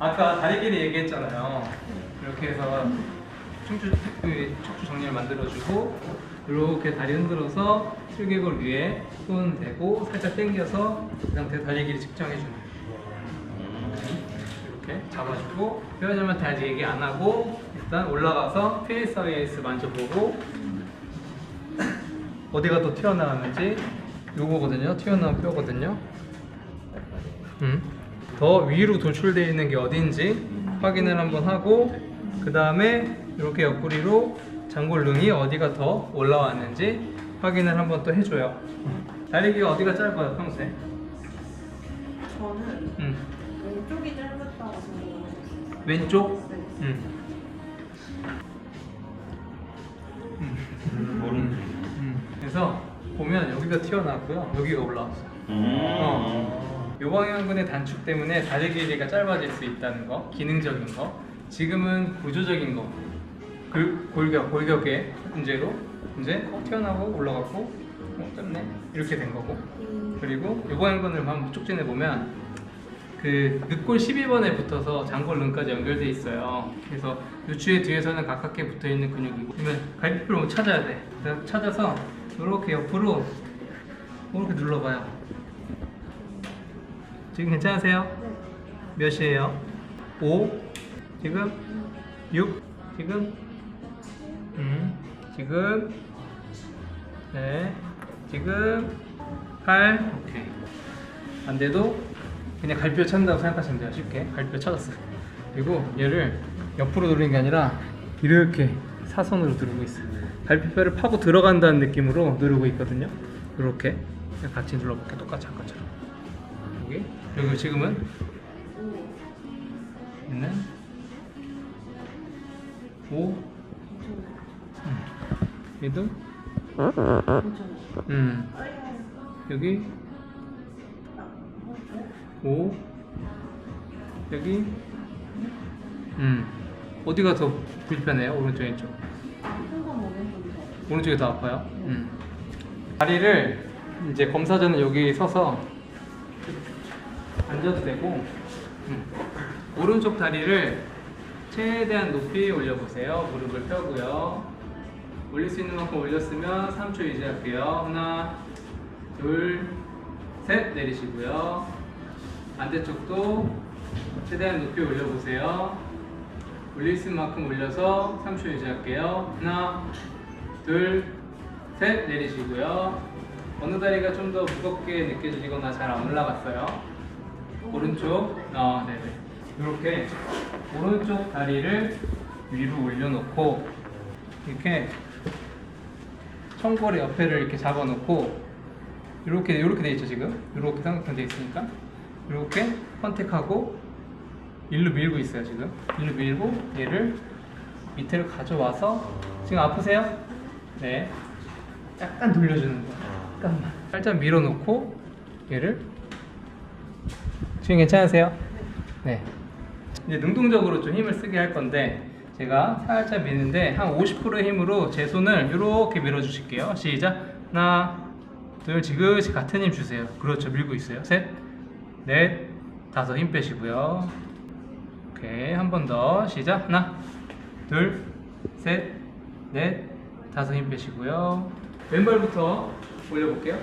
아까 다리 길이 얘기했잖아요. 이렇게 해서 척추, 그 척추 정리를 만들어주고 이렇게 다리 흔들어서 슬개골 위에 손 대고 살짝 당겨서 그 상태 다리 길이 측정해주는 이렇게 잡아주고 회원님한테 아직 얘기 안 하고 일단 올라가서 PSIS 만져보고 어디가 더 튀어나왔는지 요거거든요 튀어나온 뼈거든요 음. 더 위로 도출되어 있는 게 어딘지 확인을 한번 하고 그 다음에 이렇게 옆구리로 장골릉이 어디가 더 올라왔는지 확인을 한번 또 해줘요 다리기가 어디가 짧아요 평소에? 저는 음. 왼쪽이 짧았다고 생각했어요. 왼쪽? 네. 음. 음. 그래서 보면 여기가 튀어나왔고요 여기가 올라왔어요 음. 어. 요방향근의 단축 때문에 다리 길이가 짧아질 수 있다는 거, 기능적인 거. 지금은 구조적인 거. 그 골격, 골격의 문제로 이제 어, 튀어나오고 올라갔고, 어, 짧네 이렇게 된 거고. 그리고 요방향근을 한번 촉진해 보면 그 늑골 12번에 붙어서 장골릉까지 연결돼 있어요. 그래서 요추의 뒤에서는 가깝게 붙어 있는 근육이고, 그러면 갈비뼈를 뭐 찾아야 돼. 찾아서 이렇게 옆으로 이렇게 눌러봐요. 지금 괜찮으세요? 몇 시에요? 5? 지금? 6? 지금? 음, 지금? 네, 지금? 8? 오케이. 안 돼도 그냥 갈비뼈 찾는다고 생각하시면 돼요. 쉽게. 갈비뼈 찾았어요. 그리고 얘를 옆으로 누르는 게 아니라 이렇게 사선으로 누르고 있어요. 갈비뼈를 파고 들어간다는 느낌으로 누르고 있거든요. 이렇게 같이 눌러볼게요. 똑같이 아까처럼. 여기 그리고 지금은 있는 5 음. 얘도. 음. 여기? 5 여기? 음. 어디가 더 불편해요? 오른쪽 왼쪽. 오른쪽이 더 아파요? 음. 다리를 이제 검사 전에 여기 서서 앉아도 되고 음. 오른쪽 다리를 최대한 높이 올려보세요. 무릎을 펴고요. 올릴 수 있는 만큼 올렸으면 3초 유지할게요. 하나 둘셋 내리시고요. 반대쪽도 최대한 높이 올려보세요. 올릴 수 있는 만큼 올려서 3초 유지할게요. 하나 둘셋 내리시고요. 어느 다리가 좀 더 무겁게 느껴지거나 잘 안 올라갔어요 오른쪽 아 네네. 이렇게 오른쪽 다리를 위로 올려놓고 이렇게 청골의 옆에를 이렇게 잡아놓고 이렇게 이렇게 돼 있죠 지금? 이렇게 삼각형 돼 있으니까. 이렇게 컨택하고 일로 밀고 있어요 지금. 일로 밀고 얘를 밑으로 가져와서 지금 아프세요? 네. 약간 돌려주는 거예요. 잠깐만. 살짝 밀어놓고 얘를 지금 괜찮으세요? 네. 이제 능동적으로 좀 힘을 쓰게 할 건데 제가 살짝 미는데 한 50%의 힘으로 제 손을 이렇게 밀어 주실게요. 시작. 하나, 둘, 지그시 같은 힘 주세요. 그렇죠. 밀고 있어요. 셋, 넷, 다섯 힘 빼시고요. 오케이. 한 번 더. 시작. 하나, 둘, 셋, 넷, 다섯 힘 빼시고요. 왼발부터 올려볼게요.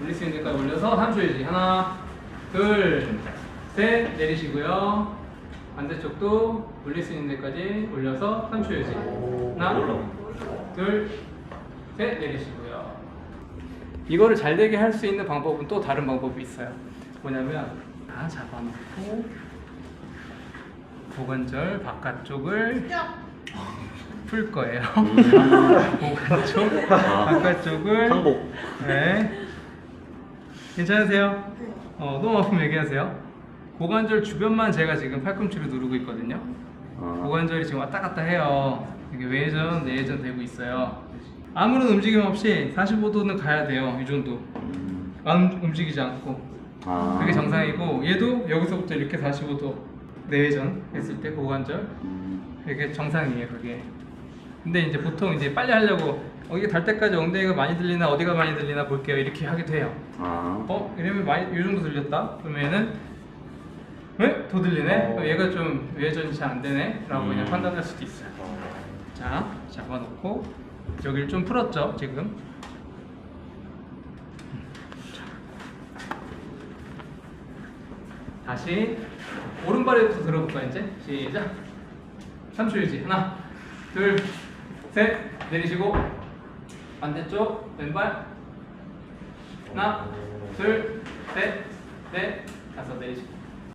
올릴 수 있는 데까지 올려서 3초 유지. 하나, 둘, 셋 내리시고요. 반대쪽도 올릴 수 있는 데까지 올려서 3초 유지. 하나, 둘, 셋 내리시고요. 이거를 잘 되게 할 수 있는 방법은 또 다른 방법이 있어요. 뭐냐면 다 잡아놓고 고관절 바깥쪽을 풀 거예요. 고관쪽 바깥쪽을 항복. 네. 괜찮으세요? 어, 너무 아프면 얘기하세요. 고관절 주변만 제가 지금 팔꿈치로 누르고 있거든요. 아. 고관절이 지금 왔다 갔다 해요. 이게 외전, 내전 되고 있어요. 아무런 움직임 없이 45도는 가야 돼요. 이 정도. 안 움직이지 않고. 아. 그게 정상이고 얘도 여기서부터 이렇게 45도 내전 했을 때 고관절 음. 그게 정상이에요. 그게. 근데 이제 보통 이제 빨리 하려고 어, 이게 달 때까지 엉덩이가 많이 들리나 어디가 많이 들리나 볼게요. 이렇게 하기도 해요. 아. 어? 이러면 많이 이 정도 들렸다? 그러면은 왜? 더 들리네? 어. 얘가 좀 외전이 잘 안 되네? 라고 그냥 음. 판단할 수도 있어요 자 잡아놓고 여기를 좀 풀었죠 지금 자. 다시 오른발에부터 들어볼까 이제 시작 3초 유지 하나 둘 셋 내리시고. 반대쪽 왼발. 하나 둘 셋 넷 다섯 내리시고